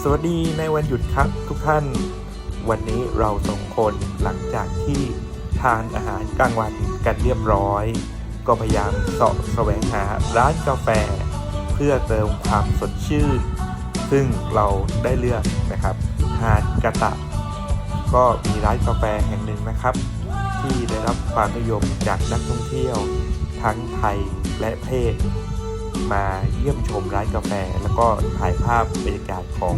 สวัสดีในวันหยุดครับทุกท่าน วันนี้เราสองคนหลังจากที่ทานอาหารกลางวันกันเรียบร้อย ก็พยายามเสาะแสวงหาร้านกาแฟ เพื่อเติมความสดชื่น ซึ่งเราได้เลือกนะครับหาดกระตะ ก็มีร้านกาแฟแห่งหนึ่งนะครับ ที่ได้รับความนิยมจากนักท่องเที่ยว ทั้งไทยและเพศ มาเยี่ยมชมร้านกาแฟ แล้วก็ถ่ายภาพบรรยากาศของ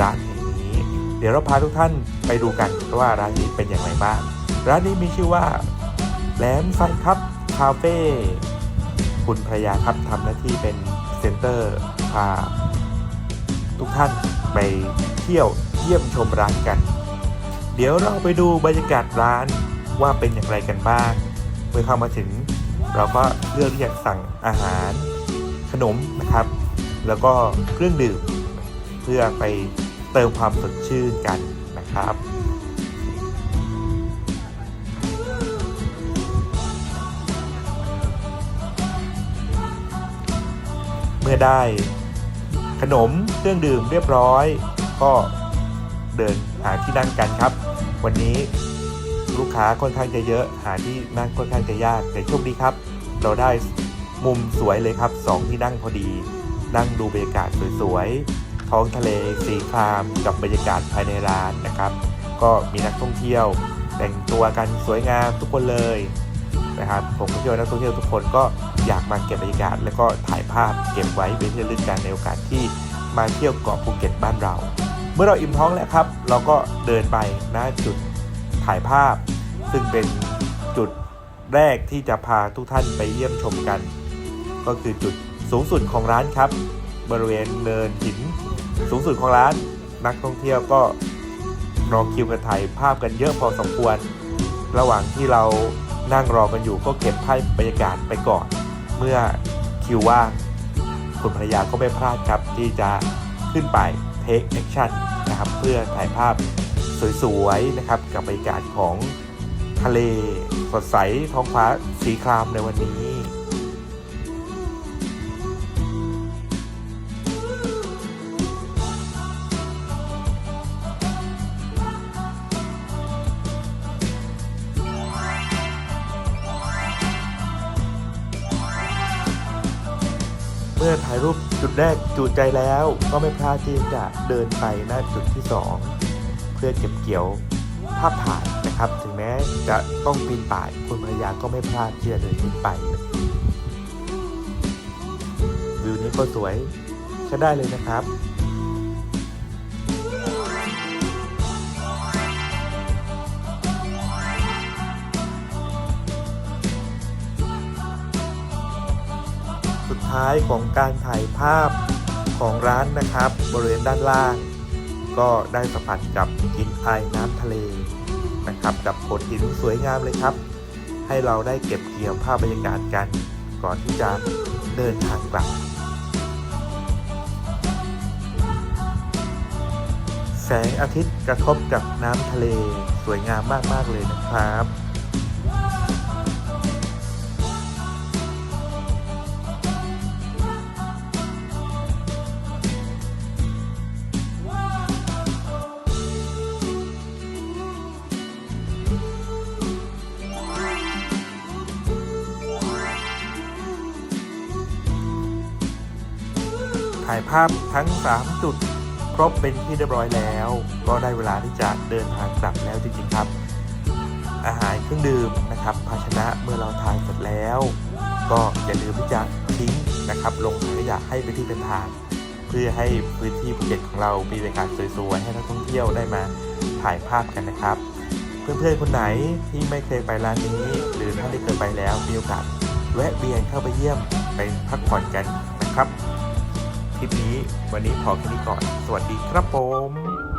ร้านแห่งนี้ เดี๋ยวเราพาทุกท่านไปดูกันว่าร้านนี้เป็นอย่างไรบ้าง ร้านนี้มีชื่อว่าแหลมไซครับคาเฟ่คุณภรรยาครับทำหน้าที่เป็นเซ็นเตอร์พาทุกท่านไปเที่ยวเยี่ยมชมร้านกัน เดี๋ยวเราไปดูบรรยากาศร้านว่าเป็นอย่างไรกันบ้าง เมื่อเข้ามาถึง เราก็เลือกที่จะสั่งอาหารขนมนะครับ แล้วก็เครื่องดื่ม เพื่อไปเติมความสดชื่นกันนะครับเมื่อได้ขนมเครื่องดื่มเรียบร้อย ก็เดินหาที่นั่งกันครับ วันนี้ ลูกค้าค่อนข้างจะเยอะ หาที่นั่งค่อนข้างจะยาก แต่โชคดีครับ เราได้มุมสวยเลยครับสองที่นั่งพอดี นั่งดูบรรยากาศสวยๆ ท้องทะเลสีครามกับบรรยากาศภายในร้านนะครับ ก็มีนักท่องเที่ยว แต่งตัวกันสวยงามทุกคนเลยนะครับผมเชื่อว่านักท่องเที่ยวทุกคนก็อยากมาเก็บบรรยากาศ แล้วก็ถ่ายภาพเก็บไว้เป็นที่ระลึกกันในโอกาสที่มาเที่ยวเกาะภูเก็ตบ้านเรา เมื่อเราอิ่มท้องแล้วครับ เราก็เดินไปณจุด ถ่ายภาพ ซึ่งเป็นจุดแรกที่จะพาทุกท่านไปเยี่ยมชมกัน ก็คือจุดสูงสุดของร้านครับ บริเวณเนินหิน สูงสุดของร้านนักท่องเที่ยวก็รอคิวกันถ่ายภาพกันเยอะพอสมควร ระหว่างที่เรานั่งรอกันอยู่ก็เก็บภาพบรรยากาศไปก่อน เมื่อคิวว่างคุณภรรยาก็ไม่พลาดครับที่จะขึ้นไป take action นะครับเพื่อถ่ายภาพ สวยๆนะครับกับบรรยากาศของทะเลสดใสท้องฟ้าสีครามในวันนี้เมื่อถ่ายรูปจุดแรกจุใจแล้วก็ไม่พลาดที่จะเดินไปหน้าจุดที่2 เพื่อเก็บเกี่ยวภาพถ่ายนะครับ ถึงแม้จะต้องปีนป่าย คุณภรรยาก็ไม่พลาดที่จะเดินขึ้นไป วิวนี้ก็สวยใช้ได้เลยนะครับสุดท้ายของการถ่ายภาพของร้านนะครับ บริเวณด้านล่าง ก็ได้สัมผัสกับกลิ่นอายน้ำทะเลนะครับ กับโขดหินสวยงามเลยครับ ให้เราได้เก็บเกี่ยวภาพบรรยากาศกัน ก่อนที่จะเดินทางกลับ แสงอาทิตย์กระทบกับน้ำทะเลสวยงามมาก ๆ เลยนะครับ ถ่ายภาพทั้ง 3 จุด ครบเป็นที่เรียบร้อยแล้ว ก็ได้เวลาที่จะเดินทางกลับแล้วจริงๆครับ อาหารเครื่องดื่มนะครับ ภาชนะเมื่อเราทานเสร็จแล้ว ก็อย่าลืมที่จะทิ้งนะครับ ลงถังขยะให้ไปนที่เป็นทาง เพื่อให้พื้นที่ภูเก็ตของเรามีบรรยากาศสวยๆให้นักท่องเที่ยวได้มาถ่ายภาพกันนะครับเพื่อนๆ คนไหนที่ไม่เคยไปร้านนี้ หรือท่านที่เคยไปแล้วมีโอกาสแวะเวียนเข้าไปเยี่ยมไปพักผ่อนกันนะครับ คลิปนี้วันนี้พอแค่นี้ก่อน สวัสดีครับผม